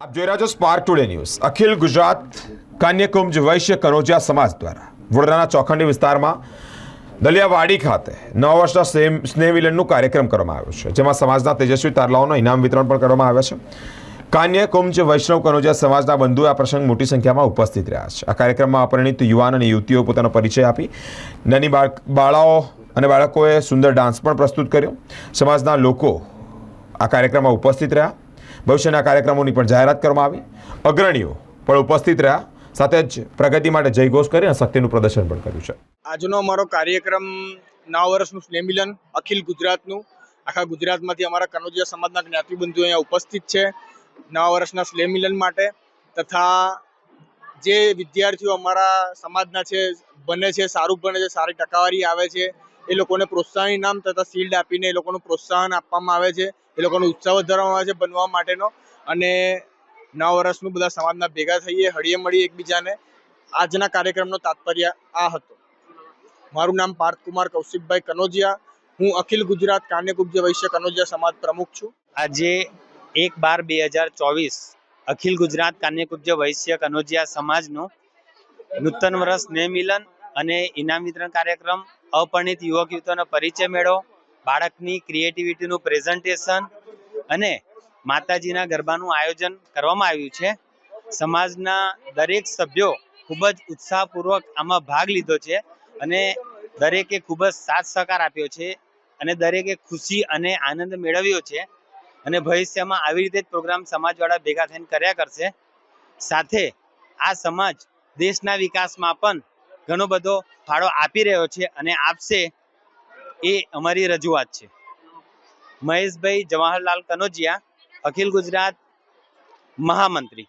આપ જોઈ રહ્યા છો spark today news Akhil Gujarat Kanyakubj Vaishya Kanojiya Samaj દ્વારા વડોદરાના ચોખંડી વિસ્તારમાં દલિયાવાડી ખાતે નવા વર્ષના સ્નેહ સ્નેહ મિલનનું કાર્યક્રમ કરવામાં આવ્યો છે, જેમાં સમાજના તેજસ્વી તારલાઓનો ઇનામ વિતરણ પણ કરવામાં આવ્યા છે. કાન્યકુંજ વૈષ્ણવ કનોજિયા સમાજના બંધુએ આ પ્રસંગ મોટી સંખ્યામાં ઉપસ્થિત રહ્યા છે. આ કાર્યક્રમમાં અપરિણિત યુવાન અને યુવતીઓ પોતાનો પરિચય આપી નાની બાળ બાળાઓ અને બાળકોએ સુંદર ડાન્સ પણ પ્રસ્તુત કર્યો. સમાજના લોકો આ કાર્યક્રમમાં ઉપસ્થિત રહ્યા. ભવિષ્યના કાર્યક્રમોની પણ જાહેરાત કરવામાં આવી. અગ્રણીઓ પણ ઉપસ્થિત રહ્યા, સાથે જ પ્રગતિ માટે જયઘોષ કરી અને શક્તિનું પ્રદર્શન પણ કર્યું છે. આજનો અમારો કાર્યક્રમ નવ વર્ષનું સ્નેહ અખિલ ગુજરાતનું, આખા ગુજરાતમાંથી અમારા કનોજિયા સમાજના જ્ઞાતિબંધુઓ અહીંયા ઉપસ્થિત છે. નવા વર્ષના સ્નેહ માટે તથા જે વિદ્યાર્થીઓ અમારા સમાજના છે, બને છે, સારું બને છે, સારી ટકાવારી આવે છે એ લોકોને પ્રોત્સાહન ઇનામ તથા શિલ્ડ આપીને એ લોકોનું પ્રોત્સાહન આપવામાં આવે છે. એ લોકોનો ઉત્સાહ વધારવામાં આવે છે બનવા માટેનો. અને નવા વર્ષનું બધા સમાજના ભેગા થઈએ, હળીએ મળીએ એકબીજાને. આજના કાર્યક્રમનો તાત્પર્ય આ હતો. મારું નામ પાર્થકુમાર કૌશિકભાઈ કનોજિયા. હું અખિલ ગુજરાત કાન્યકુબ્જ વૈશ્ય કનોજિયા સમાજ પ્રમુખ છું. આજે એક બાર બે હજાર ચોવીસ અખિલ ગુજરાત કાન્યકુબ્જ વૈશ્ય કનોજિયા સમાજનું નૂતન વર્ષ સ્નેહ મિલન અને ઇનામ વિતરણ કાર્યક્રમ અપરિણિત યુવક યુવતીઓનો પરિચય મેળવો, બાળકની ક્રિએટિવિટીનું પ્રેઝન્ટેશન અને માતાજીના ગરબાનું આયોજન કરવામાં આવ્યું છે. સમાજના દરેક સભ્યો ખૂબ જ ઉત્સાહપૂર્વક આમાં ભાગ લીધો છે અને દરેકે ખૂબ જ સાથ સહકાર આપ્યો છે અને દરેકે ખુશી અને આનંદ મેળવ્યો છે અને ભવિષ્યમાં આવી રીતે જ પ્રોગ્રામ સમાજવાળા ભેગા થઈને કર્યા કરશે. સાથે આ સમાજ દેશના વિકાસમાં પણ ઘણો બધો ફાળો આપી રહ્યો છે અને આપશે એ અમારી રજૂઆત છે. મહેશભાઈ જવાહરલાલ કનોજિયા, અખિલ ગુજરાત મહામંત્રી.